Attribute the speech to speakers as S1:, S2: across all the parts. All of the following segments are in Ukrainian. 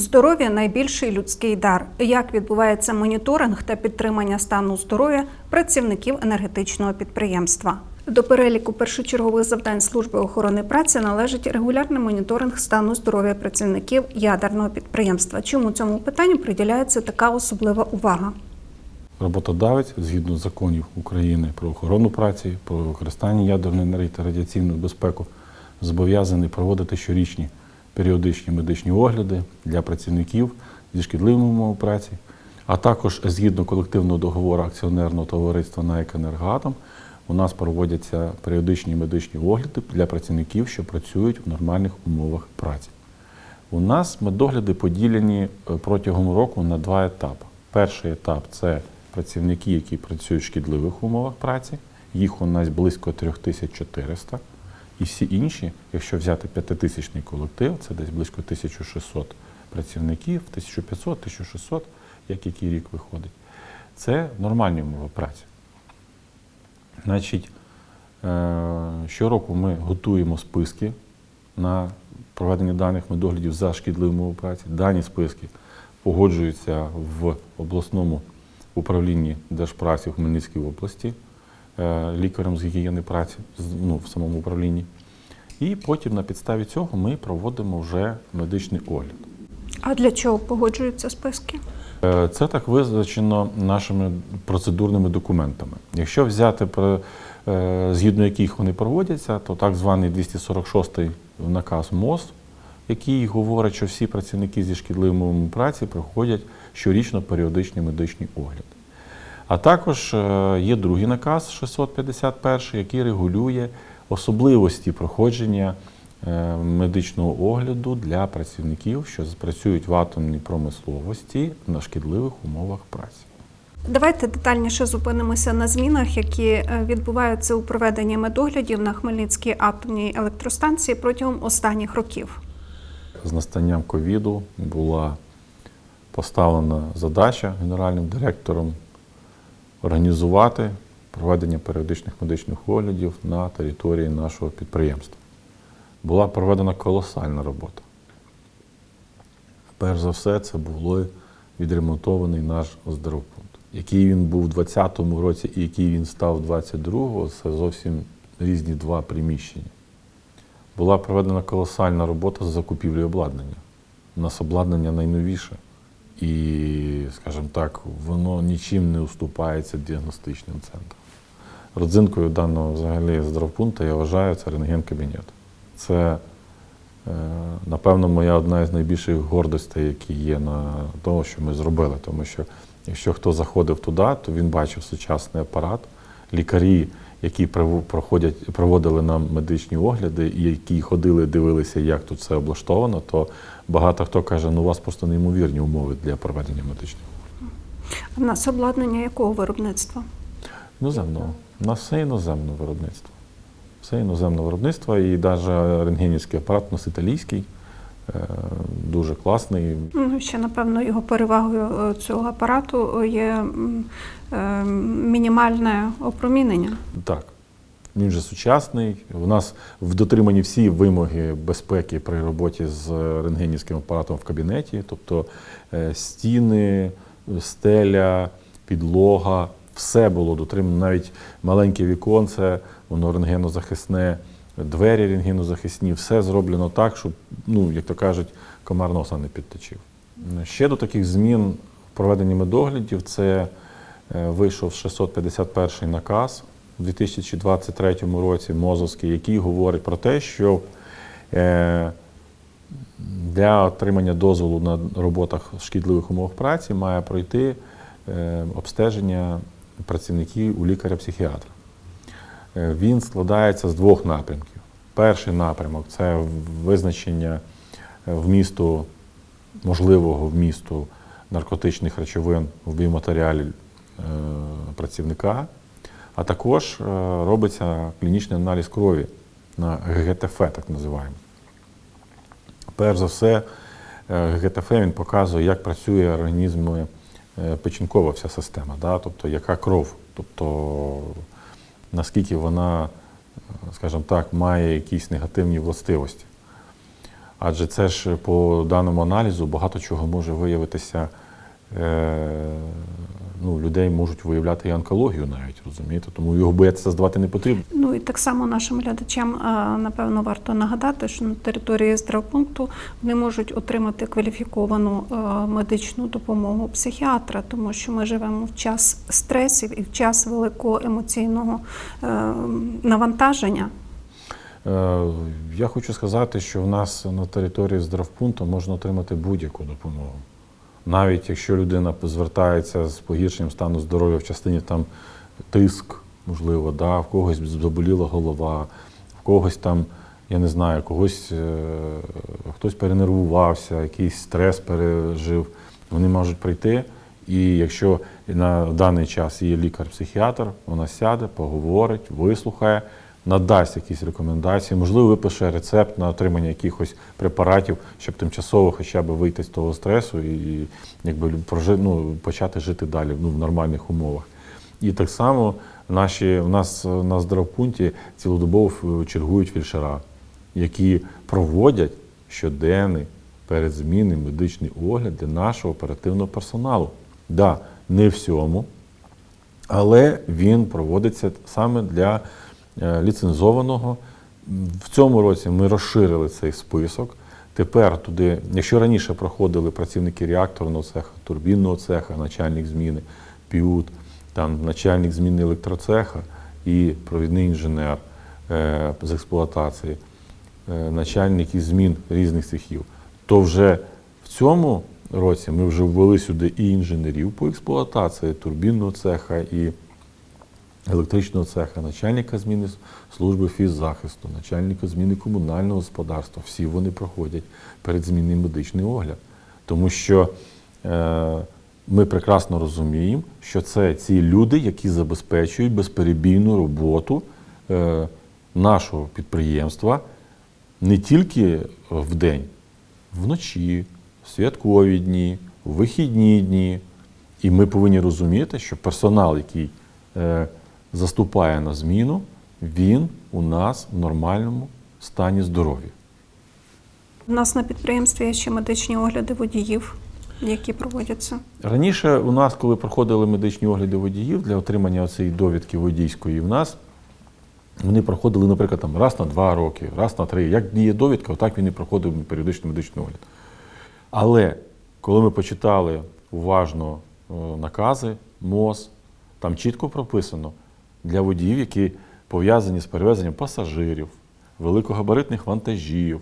S1: Здоров'я найбільший людський дар. Як відбувається моніторинг та підтримання стану здоров'я працівників енергетичного підприємства? До переліку першочергових завдань служби охорони праці належить регулярний моніторинг стану здоров'я працівників ядерного підприємства. Чому цьому питанню приділяється така особлива увага?
S2: Роботодавець, згідно законів України про охорону праці, про використання ядерної енергії та радіаційну безпеку, зобов'язаний проводити щорічні періодичні медичні огляди для працівників зі шкідливими праці, а також згідно колективного договору акціонерного товариства «НАЕК «Енергоатом» у нас проводяться періодичні медичні огляди для працівників, що працюють в нормальних умовах праці. У нас медогляди поділені е, протягом року на два етапи. Перший етап це працівники, які працюють в шкідливих умовах праці. Їх у нас близько 3400. І всі інші, якщо взяти п'ятитисячний колектив, це десь близько 1600 працівників, 1500-1600, як який рік виходить. Це нормальні умови праці. Значить, е, щороку ми готуємо списки на проведення даних медоглядів за шкідливі умови праці. Дані списки погоджуються в обласному управлінні Держпраці в Хмельницькій області лікарем з гігієни праці ну, в самому управлінні. І потім на підставі цього ми проводимо вже медичний огляд.
S1: А для чого погоджуються списки?
S2: Е, Це так визначено нашими процедурними документами. Якщо взяти про- е, згідно яких вони проводяться, то так званий 246 наказ МОЗ, який говорить, що всі працівники зі шкідливими праці проходять щорічно періодичний медичний огляд. А також е, є другий наказ 651, який регулює особливості проходження е, медичного огляду для працівників, що працюють в атомній промисловості на шкідливих умовах праці.
S1: Давайте детальніше зупинимося на змінах, які е, відбуваються у проведенні медоглядів на Хмельницькій атомній електростанції протягом останніх років.
S2: З настанням ковіду була поставлена задача генеральним директором організувати проведення періодичних медичних оглядів на території нашого підприємства. Була проведена колосальна робота. Перш за все, це було відремонтований наш здоровпункт. Який він був у 2020 році і який він став 2022, це зовсім різні два приміщення була проведена колосальна робота з закупівлею обладнання. У нас обладнання найновіше. І, скажімо так, воно нічим не уступається діагностичним центрам. Родзинкою даного взагалі здравпункту я вважаю це рентген-кабінет. Це, е, напевно, моя одна із найбільших гордостей, які є на тому, що ми зробили. Тому що якщо хто заходив туди, то він бачив сучасний апарат, лікарі, які проходять, проводили нам медичні огляди, і які ходили, дивилися, як тут все облаштовано, то багато хто каже, ну у вас просто неймовірні умови для проведення медичних.
S1: А в нас обладнання якого виробництва?
S2: Іноземного. У нас все іноземне виробництво. Все іноземне виробництво, і навіть рентгенівський апарат у нас італійський, дуже класний.
S1: Ну, ще, напевно, його перевагою е, цього апарату є е, мінімальне опромінення.
S2: Так. Він же сучасний. У нас в дотриманні всі вимоги безпеки при роботі з рентгенівським апаратом в кабінеті, тобто е, стіни, стеля, підлога, все було дотримано. Навіть маленьке віконце, воно рентгенозахисне, двері рентгенозахисні, все зроблено так, щоб, ну, як то кажуть, комар носа не підточив. Ще до таких змін в проведенні медоглядів це е, вийшов 651 наказ у 2023 році Мозовський, який говорить про те, що е, для отримання дозволу на роботах в шкідливих умовах праці має пройти е, обстеження працівників у лікаря-психіатра. Е, Він складається з двох напрямків. Перший напрямок це визначення е, вмісту, можливого вмісту наркотичних речовин в біоматеріалі е, працівника, а також робиться клінічний аналіз крові на ГГТФ, так називаємо. Перш за все, ГГТФ він показує, як працює організм печінкова вся система, да? тобто яка кров, тобто наскільки вона, е, скажімо так, має якісь негативні властивості. Адже це ж по даному аналізу багато чого може виявитися. Ну, людей можуть виявляти і онкологію навіть, розумієте? Тому його боятися здавати не потрібно.
S1: Ну і так само нашим глядачам напевно варто нагадати, що на території здравпункту вони можуть отримати кваліфіковану медичну допомогу психіатра, тому що ми живемо в час стресів і в час великого емоційного навантаження.
S2: Е, Я хочу сказати, що в нас на території здравпункту можна отримати будь-яку допомогу. Навіть якщо людина звертається з погіршенням стану здоров'я в частині там тиск, можливо, да, в когось заболіла голова, в когось там, я не знаю, когось е, хтось перенервувався, якийсь стрес пережив, вони можуть прийти. І якщо на даний час є лікар-психіатр, вона сяде, поговорить, вислухає, надасть якісь рекомендації, можливо, випише рецепт на отримання якихось препаратів, щоб тимчасово хоча б вийти з того стресу і якби ну, почати жити далі ну, в нормальних умовах. І так само наші, у нас на здравпункті цілодобово чергують фельдшера, які проводять щоденний передзмінний медичний огляд для нашого оперативного персоналу. Да, не всьому, але він проводиться саме для е, ліцензованого. В цьому році ми розширили цей список. Тепер туди, якщо раніше проходили працівники реакторного цеха, турбінного цеха, начальник зміни, піут, там начальник зміни електроцеха і провідний інженер е, з експлуатації, е, начальник із змін різних цехів, то вже в цьому році ми вже ввели сюди і інженерів по експлуатації турбінного цеха, і електричного цеха, начальника зміни служби фіззахисту, начальника зміни комунального господарства. Всі вони проходять передзмінний медичний огляд. Тому що е, ми прекрасно розуміємо, що це ці люди, які забезпечують безперебійну роботу е, нашого підприємства не тільки в день, вночі, в святкові дні, в вихідні дні. І ми повинні розуміти, що персонал, який е, заступає на зміну, він у нас в нормальному стані здоров'я.
S1: У нас на підприємстві є ще медичні огляди водіїв, які проводяться.
S2: Раніше у нас, коли проходили медичні огляди водіїв для отримання цієї довідки водійської, в нас вони проходили, наприклад, там, раз на два роки, раз на три. Як діє довідка, отак він і проходив періодичний медичний огляд. Але коли ми почитали уважно е, накази, МОЗ, там чітко прописано для водіїв, які пов'язані з перевезенням пасажирів, великогабаритних вантажів.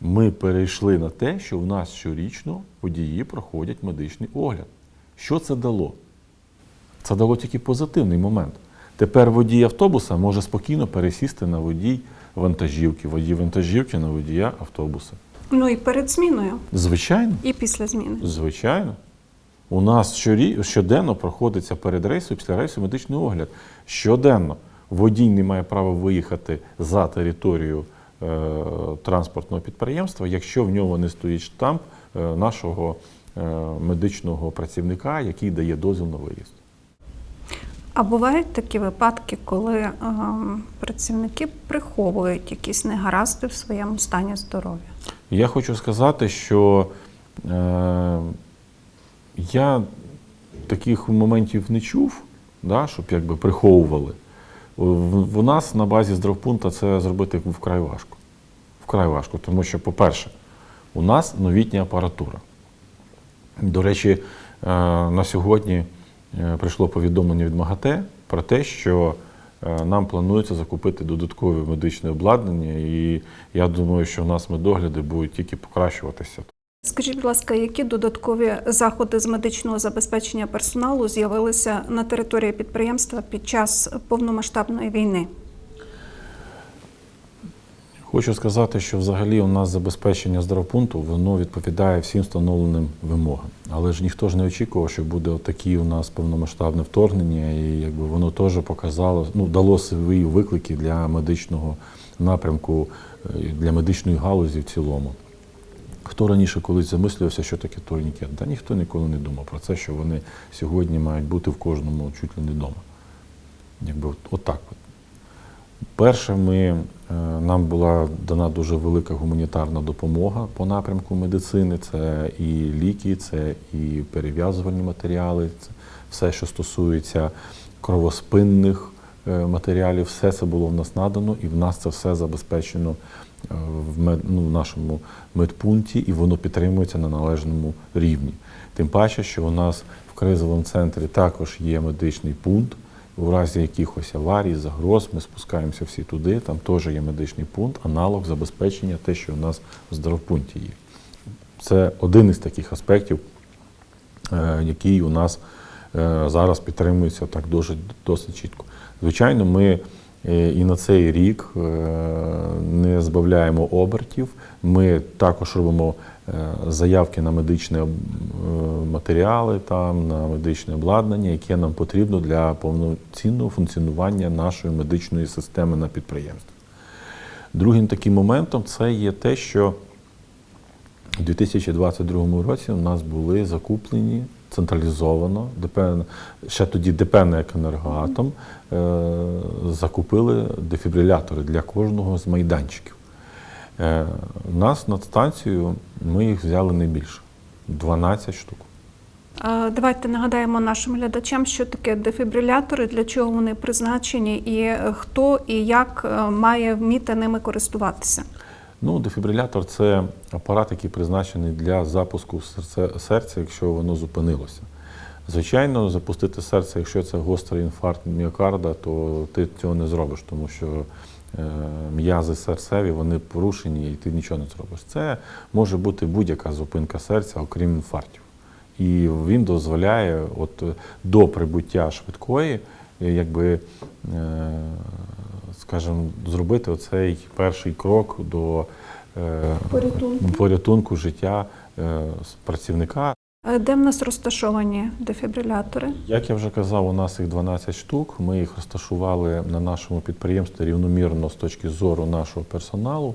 S2: Ми перейшли на те, що в нас щорічно водії проходять медичний огляд. Що це дало? Це дало тільки позитивний момент. Тепер водій автобуса може спокійно пересісти на водій вантажівки, водій вантажівки на водія автобуса.
S1: Ну і перед зміною,
S2: Звичайно,
S1: і після зміни.
S2: звичайно. У нас щорі, щоденно проходиться перед рейсом, після рейсу медичний огляд. Щоденно водій не має права виїхати за територію е, транспортного підприємства, якщо в нього не стоїть штамп е, нашого е, медичного працівника, який дає дозвіл на виїзд.
S1: А бувають такі випадки, коли е, працівники приховують якісь негаразди в своєму стані здоров'я.
S2: Я хочу сказати, що е, я таких моментів не чув, да, щоб якби приховували. В, в нас на базі здравпункта це зробити вкрай важко. Вкрай важко, тому що, по-перше, у нас новітня апаратура. До речі, е, на сьогодні е, прийшло повідомлення від МАГАТЕ про те, що е, нам планується закупити додаткове медичне обладнання, і я думаю, що у нас медогляди будуть тільки покращуватися.
S1: Скажіть, будь ласка, які додаткові заходи з медичного забезпечення персоналу з'явилися на території підприємства під час повномасштабної війни?
S2: Хочу сказати, що взагалі у нас забезпечення здравпункту воно відповідає всім встановленим вимогам. Але ж ніхто ж не очікував, що буде отакі у нас повномасштабне вторгнення, і якби воно теж показало, ну дало свої виклики для медичного напрямку, е, для медичної галузі в цілому. Хто раніше колись замислювався, що таке турнікет? Та ніхто ніколи не думав про це, що вони сьогодні мають бути в кожному чуть ли не вдома. Якби от, отак от. Перше, ми Е, Нам була дана дуже велика гуманітарна допомога по напрямку медицини. Це і ліки, це і перев'язувальні матеріали, це все, що стосується кровоспинних е, матеріалів, все це було в нас надано, і в нас це все забезпечено в мед, ну, в нашому медпункті, і воно підтримується на належному рівні. Тим паче, що у нас в кризовому центрі також є медичний пункт. У разі якихось аварій, загроз, ми спускаємося всі туди. Там теж є медичний пункт, аналог забезпечення, те, що у нас в здравпункті є. Це один із таких аспектів, е, який у нас е, зараз підтримується так дуже, досить чітко. Звичайно, ми е, і на цей рік е, не збавляємо обертів. Ми також робимо е, заявки на медичні е, матеріали, там, на медичне обладнання, яке нам потрібно для повноцінного функціонування нашої медичної системи на підприємстві. Другим таким моментом це є те, що у 2022 році у нас були закуплені централізовано, ДП, ще тоді ДП «НЕК «Енергоатом» е, закупили дефібрилятори для кожного з майданчиків. Е, у нас на станцію ми їх взяли не більше 12 штук.
S1: Е, Давайте нагадаємо нашим глядачам, що таке дефібрилятори, для чого вони призначені, і е, хто і як е, має вміти ними користуватися.
S2: Ну, дефібрилятор це апарат, який призначений для запуску серця, якщо воно зупинилося. Звичайно, запустити серце, якщо це гострий інфаркт міокарда, то ти цього не зробиш, тому що е, м'язи серцеві вони порушені і ти нічого не зробиш. Це може бути будь-яка зупинка серця, окрім інфарктів. І він дозволяє от, до прибуття швидкої, якби, е, скажімо, зробити оцей перший крок до е,
S1: Порятунку.
S2: порятунку життя е, працівника.
S1: Де в нас розташовані дефібрилятори?
S2: Як я вже казав, у нас їх 12 штук. Ми їх розташували на нашому підприємстві рівномірно з точки зору нашого персоналу.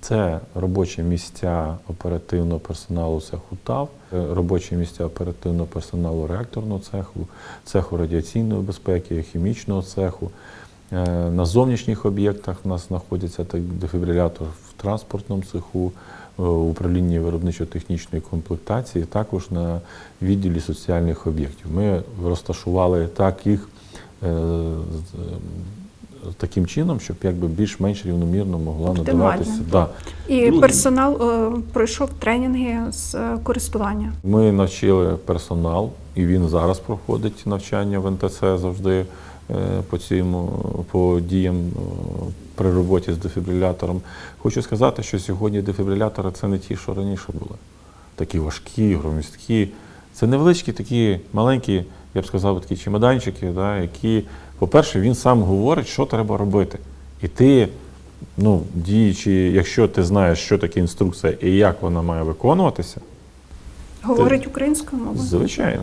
S2: Це робочі місця оперативного персоналу цеху ТАВ, е, робочі місця оперативного персоналу реакторного цеху, цеху радіаційної безпеки, хімічного цеху. Е, На зовнішніх об'єктах у нас знаходиться дефібрилятор в транспортному цеху, е, управлінні виробничо-технічної комплектації, також на відділі соціальних об'єктів. Ми розташували так їх е, таким чином, щоб якби більш-менш рівномірно могла
S1: Оптимально.
S2: надаватися. Да.
S1: І
S2: Другий.
S1: персонал е, пройшов тренінги з користування.
S2: Ми навчили персонал, і він зараз проходить навчання в НТЦ завжди по цьому по діям е, при роботі з дефібрилятором. Хочу сказати, що сьогодні дефібрилятори це не ті, що раніше були. Такі важкі, громісткі. Це невеличкі такі маленькі, я б сказав, такі чемоданчики, да, які, по-перше, він сам говорить, що треба робити. І ти, ну, діючи, якщо ти знаєш, що таке інструкція і як вона має виконуватися,
S1: Говорить українською мовою.
S2: Звичайно.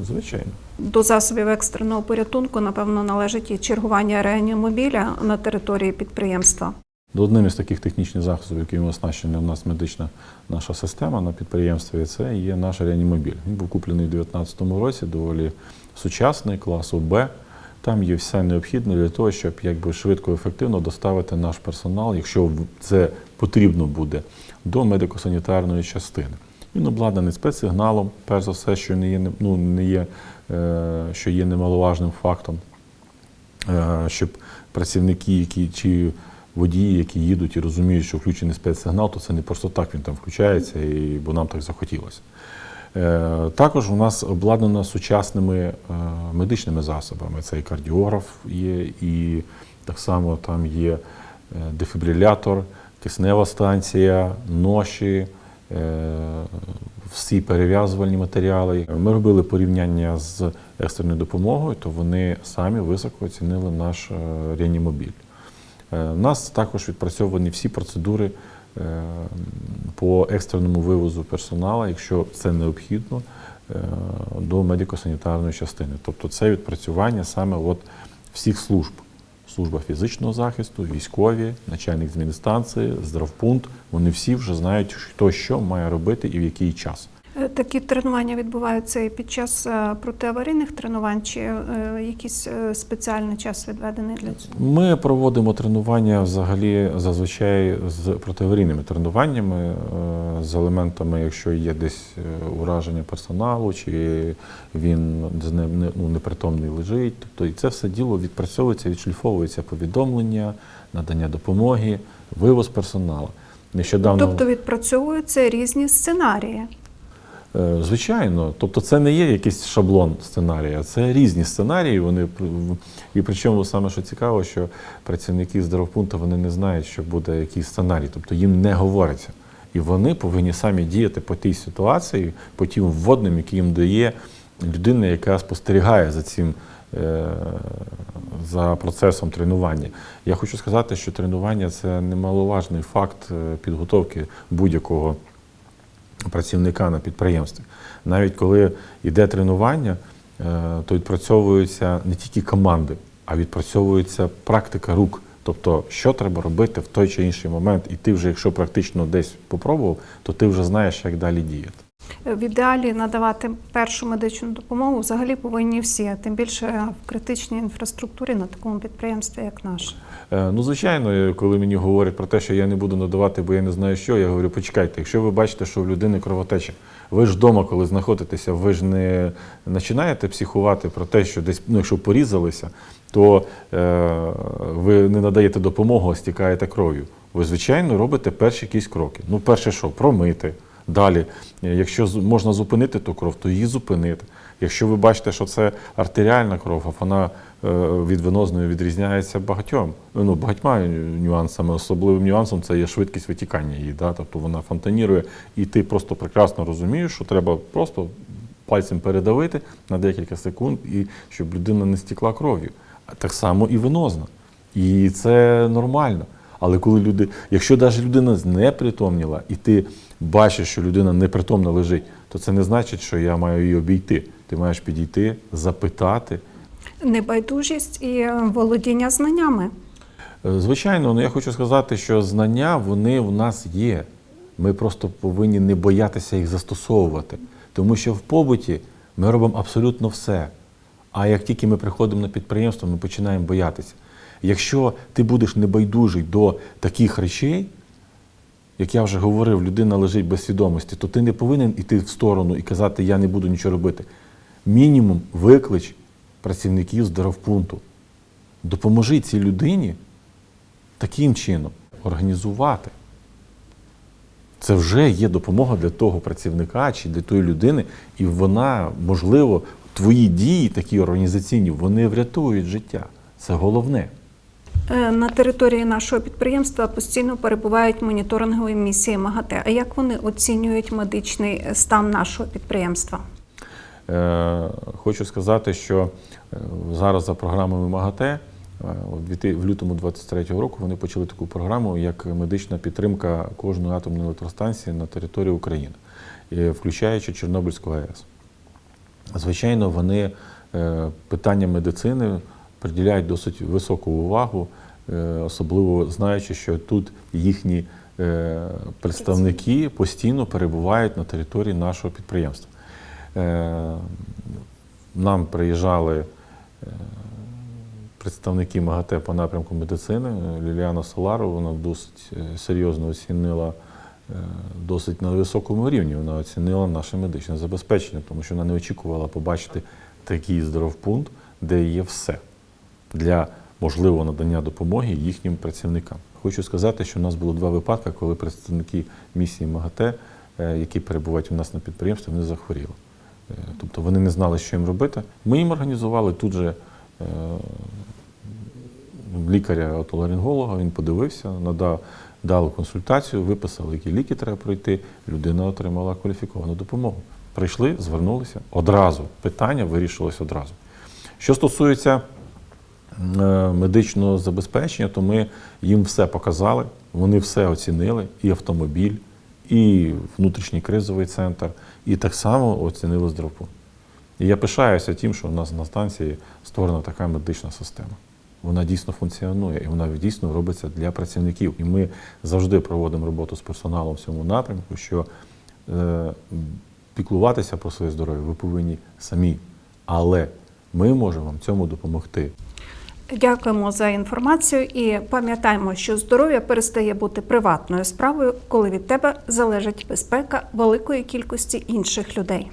S2: Звичайно.
S1: До засобів екстреного порятунку, напевно, належить і чергування реанімобіля на території підприємства.
S2: До одним із таких технічних засобів, якими оснащена у нас медична наша система на підприємстві, це є наш реанімобіль. Він був куплений у 2019 році, доволі сучасний, класу Б. Там є все необхідне для того, щоб якби швидко і ефективно доставити наш персонал, якщо це потрібно буде, до медико-санітарної частини. Він обладнаний спецсигналом, перш за все, що не є, ну, не є, е, що є немаловажним фактом, е, щоб працівники, які чи водії, які їдуть і розуміють, що включений спецсигнал, то це не просто так він там включається, і, бо нам так захотілося. Е, Також у нас обладнано сучасними медичними засобами. Це і кардіограф є, і так само там є дефібрилятор, киснева станція, ноші, всі перев'язувальні матеріали. Ми робили порівняння з екстреною допомогою, то вони самі високо оцінили наш е, реанімобіль. Е, У нас також відпрацьовані всі процедури е, по екстреному вивозу персоналу, якщо це необхідно, е, до медико-санітарної частини. Тобто це відпрацювання саме от всіх служб. Служба фізичного захисту, військові, начальник зміни станції, здравпункт. Вони всі вже знають, хто що має робити і в який час.
S1: Е, Такі тренування відбуваються і під час е, протиаварійних тренувань, чи е, якийсь спеціальний час відведений для цього?
S2: Ми проводимо тренування взагалі зазвичай з протиаварійними тренуваннями, з елементами, якщо є десь ураження персоналу, чи він з не- ну, непритомний лежить. Тобто і це все діло відпрацьовується, відшліфовується повідомлення, надання допомоги, вивоз персоналу. Нещодавно
S1: Тобто відпрацьовуються різні сценарії.
S2: Е, Звичайно, тобто це не є якийсь шаблон сценарія, це різні сценарії. Вони і причому саме що цікаво, що працівники здравпункту вони не знають, що буде який сценарій, тобто їм не говориться. І вони повинні самі діяти по тій ситуації, по тим вводним, які їм дає людина, яка спостерігає за цим. е, За процесом тренування. Я хочу сказати, що тренування це немаловажний факт е, підготовки будь-якого працівника на підприємстві. Навіть коли йде тренування, е, то відпрацьовуються не тільки команди, а відпрацьовується практика рук. Тобто, що треба робити в той чи інший момент, і ти вже, якщо практично десь попробував, то ти вже знаєш, як далі діяти.
S1: Е, В ідеалі надавати першу медичну допомогу взагалі повинні всі, тим більше в критичній інфраструктурі на такому підприємстві, як наше.
S2: Е, Ну, звичайно, коли мені говорять про те, що я не буду надавати, бо я не знаю що, я говорю, почекайте, якщо ви бачите, що в людини кровотеча, ви ж вдома, коли знаходитеся, ви ж не починаєте психувати про те, що десь, ну, якщо порізалися, то е, ви не надаєте допомогу, а стікаєте кров'ю. Ви, звичайно, робите перші якісь кроки. Ну, перше, що промити. Далі, якщо можна зупинити ту кров, то її зупинити. Якщо ви бачите, що це артеріальна кров, а вона е, від венозної відрізняється багатьом, ну, багатьма нюансами. Особливим нюансом це є швидкість витікання її. Да? Тобто вона фонтанірує, і ти просто прекрасно розумієш, що треба просто пальцем передавити на декілька секунд, і щоб людина не стікла кров'ю. Так само і венозна. І це нормально. Але коли люди, якщо навіть людина знепритомніла, і ти бачиш, що людина непритомна лежить, то це не значить, що я маю її обійти. Ти маєш підійти, запитати.
S1: Небайдужість і е, володіння знаннями.
S2: Е, Звичайно, ну я хочу сказати, що знання вони в нас є. Ми просто повинні не боятися їх застосовувати. Тому що в побуті ми робимо абсолютно все. А як тільки ми приходимо на підприємство, ми починаємо боятися. Якщо ти будеш небайдужий до таких речей, як я вже говорив, людина лежить без свідомості, то ти не повинен іти в сторону і казати, я не буду нічого робити. Мінімум виклич працівників здоровпункту. Допоможи цій людині таким чином організувати. Це вже є допомога для того працівника чи для тої людини, і вона, можливо, твої дії, такі організаційні, вони врятують життя. Це головне.
S1: Е, На території нашого підприємства постійно перебувають моніторингові місії МАГАТЕ. А як вони оцінюють медичний стан нашого підприємства?
S2: Е, Хочу сказати, що е, зараз за програмою МАГАТЕ в лютому 23-го року вони почали таку програму, як медична підтримка кожної атомної електростанції на території України, включаючи Чорнобильську АЕС. Звичайно, вони питання медицини приділяють досить високу увагу, е, особливо знаючи, що тут їхні е, представники постійно перебувають на території нашого підприємства. Е, Нам приїжджали представники МАГАТЕ по напрямку медицини. Ліліана Соларова, вона досить серйозно оцінила досить на високому рівні. Вона оцінила наше медичне забезпечення, тому що вона не очікувала побачити такий здоровпункт, де є все для можливого надання допомоги їхнім працівникам. Хочу сказати, що у нас було два випадки, коли представники місії МАГАТЕ, е, які перебувають у нас на підприємстві, вони захворіли. Е, Тобто вони не знали, що їм робити. Ми їм організували тут же е, лікаря отоларинголога, він подивився, надав дали консультацію, виписали, які ліки треба пройти. Людина отримала кваліфіковану допомогу. Прийшли, звернулися одразу. Питання вирішилось одразу. Що стосується медичного забезпечення, то ми їм все показали, вони все оцінили, і автомобіль, і внутрішній кризовий центр, і так само оцінили здравпункт. І я пишаюся тим, що у нас на станції створена така медична система. Вона дійсно функціонує і вона дійсно робиться для працівників. І ми завжди проводимо роботу з персоналом в цьому напрямку, що е, піклуватися про своє здоров'я ви повинні самі. Але ми можемо вам цьому допомогти.
S1: Дякуємо за інформацію і пам'ятаємо, що здоров'я перестає бути приватною справою, коли від тебе залежить безпека великої кількості інших людей.